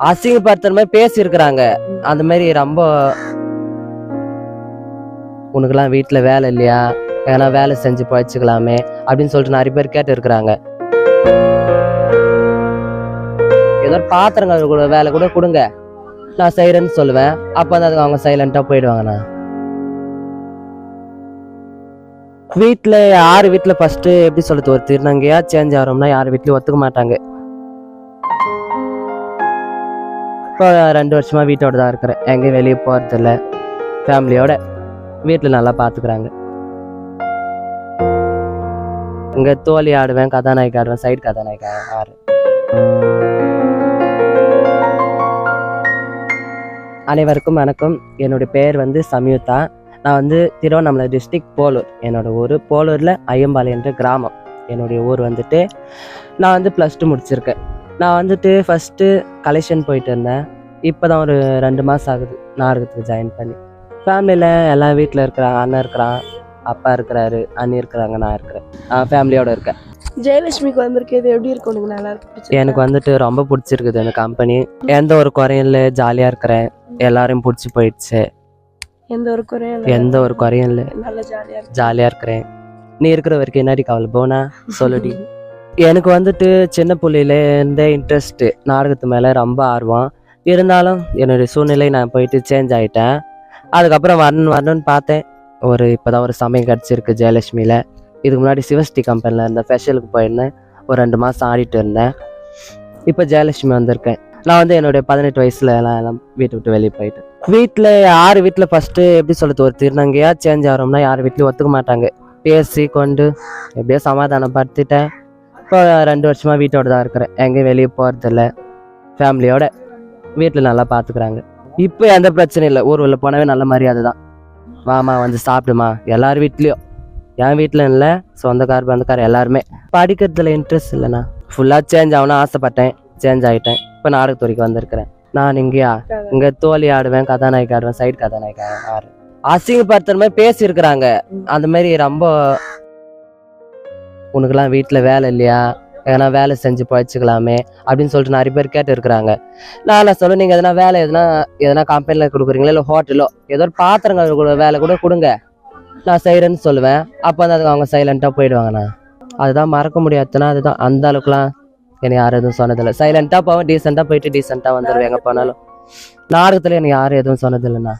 அசிங்கப்படுத்துற மாதிரி பேசியிருக்கிறாங்க. அந்த மாதிரி ரொம்ப உனக்கெல்லாம் வீட்டில் வேலை இல்லையா? ஏன்னா வேலை செஞ்சு பழச்சிக்கலாமே அப்படின்னு சொல்லிட்டு நிறைய பேர் கேட்டு இருக்கிறாங்க ஏதோ பாத்திரங்கள் கூட வேலை கூட கொடுங்க. நான் செய்கிறேன்னு சொல்லுவேன். அப்போ வந்து அதுக்கு அவங்க சைலண்ட்டாக போயிடுவாங்கண்ணா. வீட்டில் யார் வீட்டில் ஃபஸ்ட்டு எப்படி சொல்றது? ஒரு திருநங்கையா சேஞ்ச் ஆகிறோம்னா யார் வீட்லையும் ஒத்துக்க மாட்டாங்க. இப்போ ரெண்டு வருஷமாக வீட்டோட தான் இருக்கிறேன். எங்கேயும் வெளியே போகிறதில்ல ஃபேமிலியோட வீட்டில் நல்லா பார்த்துக்குறாங்க இங்கே தோழி ஆடுவேன் கதாநாயகி ஆடுவேன் சைடு கதாநாயகி ஆடு அனைவருக்கும் வணக்கம். என்னுடைய பேர் வந்து சம்யுக்தா நான் வந்து திருவண்ணாமலை டிஸ்ட்ரிக்ட் போலூர். என்னோடய ஊர் போலூரில் ஐயம்பாளையம் என்ற கிராமம். என்னுடைய ஊர் வந்துட்டு நான் வந்து ப்ளஸ் டூ முடிச்சிருக்கேன். நான் வந்துட்டு ஃபஸ்ட்டு கலெக்ஷன் போயிட்டு இருந்தேன். இப்போ தான் ஒரு ரெண்டு மாதம் ஆகுது. நாடகத்துக்கு ஜாயின் பண்ணி. ஃபேமிலியில் எல்லாம் வீட்டில் இருக்கிறாங்க அண்ணன் இருக்கிறான் அப்பா இருக்கிறாரு அண்ணி இருக்கிறாங்க நான் இருக்கிறேன். நான் ஃபேமிலியோட இருக்கேன். ஜெயலட்சுமிக்கு வந்திருக்கிறது எப்படி இருக்கும் உனக்கு? நல்லா இருக்கு எனக்கு வந்துட்டு ரொம்ப பிடிச்சிருக்குது அந்த கம்பெனி எந்த ஒரு குறையும் இல்லை ஜாலியாக இருக்கிறேன். எல்லாரையும் பிடிச்சி போயிடுச்சு. எந்த ஒரு குறையும் எந்த ஒரு குறையும் இல்லை. நல்ல ஜாலியா இருக்கு. ஜாலியாக இருக்கிறேன். நீ இருக்கிற வரைக்கும் என்னடி கவலை? போனா சொல்லுடி. எனக்கு வந்துட்டு சின்ன புள்ளையில இருந்தே இன்ட்ரெஸ்ட்டு நாடகத்து மேலே ரொம்ப ஆர்வம். இருந்தாலும் என்னுடைய சூழ்நிலை நான் போயிட்டு சேஞ்ச் ஆகிட்டேன் அதுக்கப்புறம் வரணும் வரணும்னு பார்த்தேன். ஒரு இப்போ தான் ஒரு சமயம் கிடச்சிருக்கு ஜெயலட்சுமியில். இதுக்கு முன்னாடி சிவஸ்டி கம்பெனியில் இருந்தேன் ஃபெஷலுக்கு போயிருந்தேன். ஒரு ரெண்டு மாதம் ஆடிட்டு இருந்தேன். இப்போ ஜெயலட்சுமி வந்திருக்கேன். நான் வந்து என்னுடைய பதினெட்டு வயசில் எல்லாம் எல்லாம் வீட்டை விட்டு வெளியே போயிட்டேன். வீட்டில் யார் வீட்டில் ஃபஸ்ட்டு எப்படி சொல்லுது ஒரு திருநங்கையாக சேஞ்ச் ஆகிறோம்னா யார் வீட்லையும் ஒத்துக்க மாட்டாங்க. பேசி கொண்டு எப்படியோ சமாதானப்படுத்திட்டேன். இப்போ ரெண்டு வருஷமாக வீட்டோட தான் இருக்கிறேன். எங்கேயும் வெளியே போகிறதில்ல ஃபேமிலியோட வீட்டில் நல்லா பார்த்துக்குறாங்க இப்போ எந்த பிரச்சனையும் இல்லை. ஊர்வலில் போனவே நல்ல மரியாதை தான். வாமா வந்து சாப்பிடுமா? எல்லார் வீட்லேயும். என் வீட்டில் இல்லை. சொந்தக்கார் பந்தக்கார் எல்லாருமே. படிக்கிறதுல இன்ட்ரெஸ்ட் இல்லைண்ணா. ஃபுல்லாக சேஞ்ச் ஆகணும்னு ஆசைப்பட்டேன். சேஞ்ச் ஆகிட்டேன் இப்போ நாடகத்துறைக்கு வந்திருக்கிறேன். நான் இங்கேயா? இங்கே தோழி ஆடுவேன் கதாநாயகி ஆடுவேன் சைடு கதாநாயகி ஆடு அசிங்கப்படுத்துற மாதிரி பேசியிருக்கிறாங்க. அந்த மாதிரி ரொம்ப உனக்கெல்லாம் வீட்டில் வேலை இல்லையா? எதனா வேலை செஞ்சு பழச்சிக்கலாமே அப்படின்னு சொல்லிட்டு நிறைய பேர் கேட்டு இருக்கிறாங்க நான் நான் சொல்ல நீங்கள் எதனா வேலை எதனா எதனா கம்பெனியில் கொடுக்குறீங்களா இல்லை ஹோட்டலோ ஏதோ ஒரு பாத்திரங்கள் கூட வேலை கூட கொடுங்க. நான் செய்கிறேன்னு சொல்லுவேன். அப்போ வந்து அதுக்கு அவங்க சைலண்ட்டாக போயிடுவாங்கண்ணா. அதுதான் மறக்க முடியாதுன்னா அதுதான் அந்த அளவுக்குலாம் என்னை யாரும் எதுவும் சொன்னதில்லை. சைலண்ட்டாக போவேன் டீசெண்டாக போயிட்டு டீசெண்டாக வந்துடுவேன் எங்கே போனாலும். நாடகத்தில் எனக்கு யாரும் எதுவும் சொன்னதில்லைண்ணா.